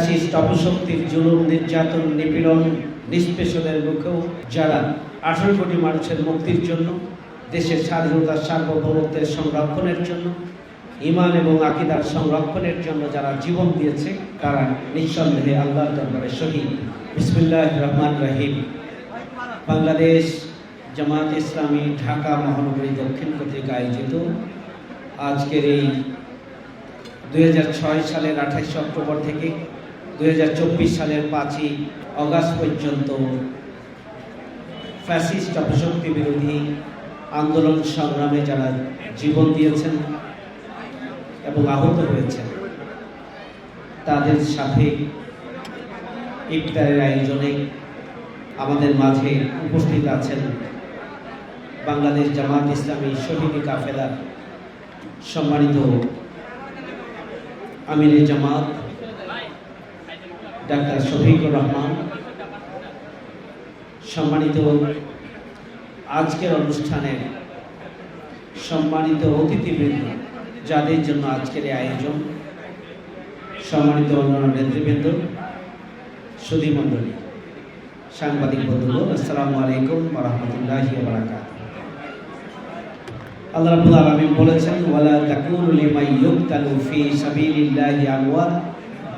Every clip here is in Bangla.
ফ্যাসিস্ট অপশক্তির জুলুম, নির্যাতন, নিপীড়ন নিষ্পেষণের মুখেও যারা আঠারো কোটি মানুষের মুক্তির জন্য, দেশের স্বাধীনতার সার্বভৌমত্বের সংরক্ষণের জন্য ইমান এবং আকিদার সংরক্ষণের জন্য যারা জীবন দিয়েছে, তারা নিঃসন্দেহে আল্লাহর দরবারে শহীদ। বিসমুল্লাহ রহমান রহিম। বাংলাদেশ জামাত ইসলামী ঢাকা মহানগরী দক্ষিণ কর্তৃক আয়োজিত আজকের এই দুই হাজার ছয় সালের আঠাশে অক্টোবর থেকে দু হাজার চব্বিশ সালের পাঁচই অগাস্ট পর্যন্ত ফ্যাসিস্ট অপশক্তি বিরোধী আন্দোলন সংগ্রামে যারা জীবন দিয়েছেন এবং আহত হয়েছেন, তাদের সাথে ইফতারের আয়োজনে আমাদের মাঝে উপস্থিত আছেন বাংলাদেশ জামাত ইসলামী শহীদি কাফেলার সম্মানিত আমির জামাত ডাক্তার শফিকুর রহমান। সম্মানিত আজকের অনুষ্ঠানে সম্মানিত অতিথিবৃন্দ, যাদের জন্য আজকের আয়োজন, সম্মানিত অন্যান্য নেতৃবৃন্দ সুধী মণ্ডলী সাংবাদিক বন্ধুগণ, আসসালামু আলাইকুম রহমতুল্লাহ আল্লাহ রাব্বুল আলামিন বলেছেন, ওয়ালা তাকুনু লিমান ইউকতালু ফি সাবিলিল্লাহি আমওয়াত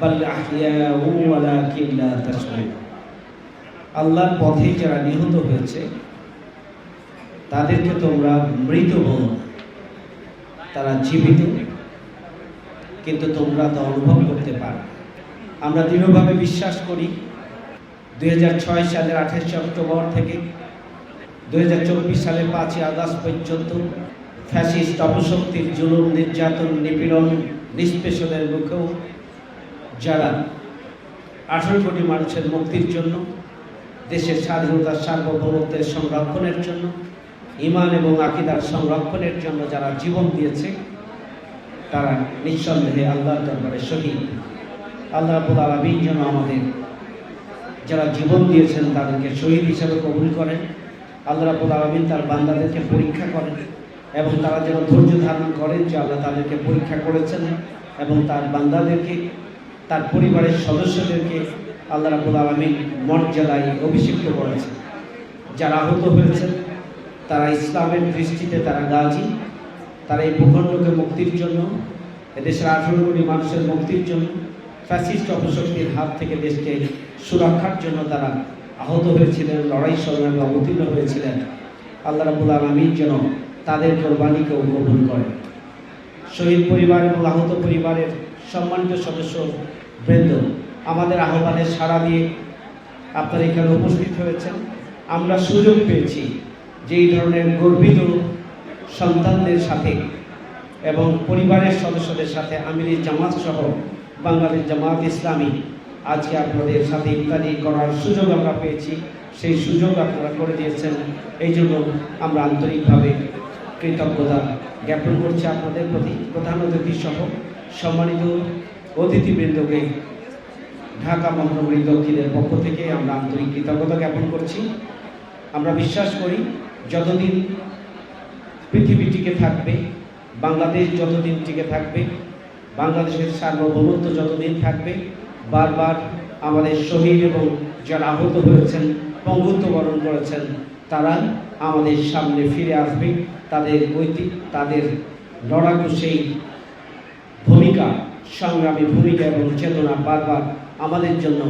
বাল আহইয়াউ ওয়ালাকিন লা তাশউরুন আল্লাহর পথে যারা নিহত হয়েছে, তাদেরকে তোমরা মৃত বলো তারা জীবিত, কিন্তু তোমরা তা অনুভব করতে পারো আমরা দৃঢ়ভাবে বিশ্বাস করি, দুই হাজার ছয় সালের আঠাশে অক্টোবর থেকে দুই হাজার চব্বিশ সালের পাঁচই আগস্ট পর্যন্ত ফ্যাসিস্ট অপশক্তির জুলুম, নির্যাতন, নিপীড়ন, নিষ্পেষণের মুখেও যারা আঠারো কোটি মানুষের মুক্তির জন্য, দেশের স্বাধীনতার সার্বভৌমত্বের সংরক্ষণের জন্য, ইমান এবং আকিদার সংরক্ষণের জন্য যারা জীবন দিয়েছে, তারা নিঃসন্দেহে আল্লাহর দরবারে শহীদ। আল্লাহ রাবুল আলমিন যেন আমাদের যারা জীবন দিয়েছেন, তাদেরকে শহীদ হিসাবে কবুল করেন। আল্লাহ রাবুল আলমিন তার বান্দাদেরকে পরীক্ষা করেন এবং তারা যেন ধৈর্য ধারণ করেন যে আল্লাহ তাদেরকে পরীক্ষা করেছেন এবং তার বান্দাদেরকে তার পরিবারের সদস্যদেরকে আল্লাহ রাবুল আলমিন মর্যাদায় অভিষিক্ত করেছেন। যারা আহত হয়েছেন, তারা ইসলামের দৃষ্টিতে তারা গাজী। তারা এই ভূখণ্ডকে মুক্তির জন্য, এদেশের আঠারো কোটি মানুষের মুক্তির জন্য, ফ্যাসিস্ট অপশক্তির হাত থেকে দেশকে সুরক্ষার জন্য তারা আহত হয়েছিলেন, লড়াই সংগ্রামে অবতীর্ণ হয়েছিলেন। আল্লাহ রাবুল আলমিন যেন তাদের কোরবানিকেও কবুল করেন। শহীদ পরিবার এবং আহত পরিবারের সম্মানিত সদস্য বৃন্দ, আমাদের আহ্বানে সাড়া দিয়ে আপনারা এখানে উপস্থিত হয়েছেন। আমরা সুযোগ পেয়েছি যে এই ধরনের গর্বিত সন্তানদের সাথে এবং পরিবারের সদস্যদের সাথে আমিরের জামাত সহ বাংলাদেশ জামাত ইসলামী আজকে আপনাদের সাথে ইত্যাদি করার সুযোগ আমরা পেয়েছি। সেই সুযোগ আপনারা করে দিয়েছেন। এই জন্য আমরা আন্তরিকভাবে কৃতজ্ঞতা জ্ঞাপন করছি আপনাদের প্রতি। প্রধান অতিথি সহ সম্মানিত অতিথিবৃন্দকে ঢাকা মহানগরী দক্ষিণের পক্ষ থেকে আমরা আন্তরিক কৃতজ্ঞতা জ্ঞাপন করছি। আমরা বিশ্বাস করি, যতদিন পৃথিবী টিকে থাকবে, বাংলাদেশ যতদিন টিকে থাকবে, বাংলাদেশের সার্বভৌমত্ব যতদিন থাকবে, বারবার আমাদের শহীদ এবং যারা আহত হয়েছেন, পঙ্গুত্ব বরণ করেছেন, তারা আমাদের সামনে ফিরে আসবে। তাদের ঐতিক তাদের লড়াকু সেই ভূমিকা, সংগ্রামী ভূমিকা এবং চেতনা বারবার আমাদের জন্য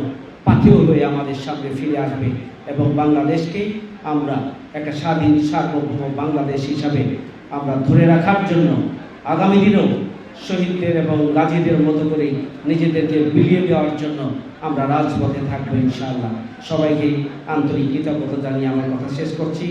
পাথেয় হয়ে আমাদের সামনে ফিরে আসবে এবং বাংলাদেশকে আমরা একটা স্বাধীন, সার্বভৌম বাংলাদেশ হিসাবে আমরা ধরে রাখার জন্য আগামী দিনেও শহীদদের এবং গাজীদের মতো করে নিজেদেরকে বিলিয়ে দেওয়ার জন্য আমরা রাজপথে থাকব ইনশাআল্লাহ। সবাইকে আন্তরিক কৃতজ্ঞতা জানিয়ে আমার কথা শেষ করছি।